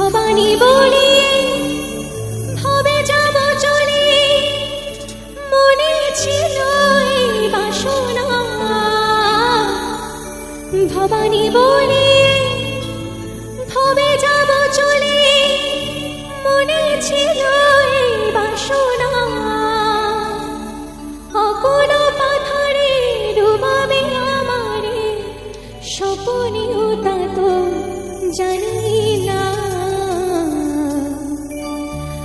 ভবানী বলে ভবে যাব চলে। মনে ছিল বাসনা। ভবানী বলে ভবে যাব চলে। মনে এই বাসনা। অকুল পাথরে ডুবাবে আমারে স্বপনে তা জানি না।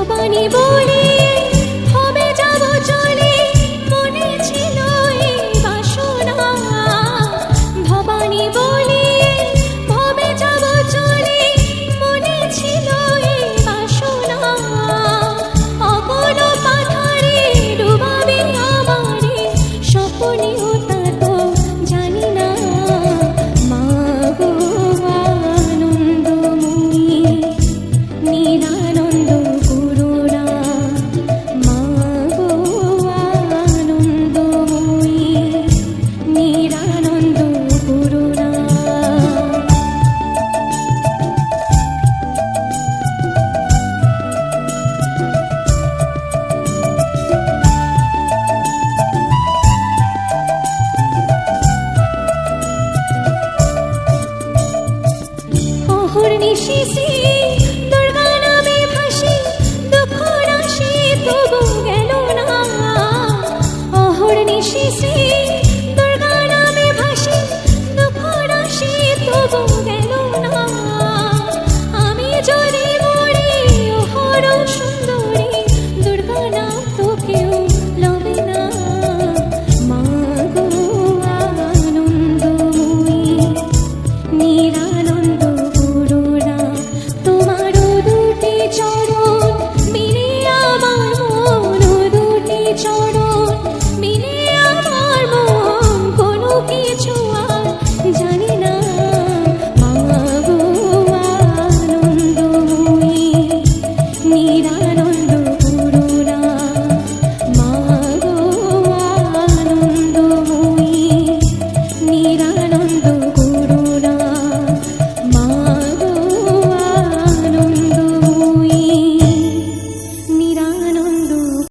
ভবানী বলে she sees.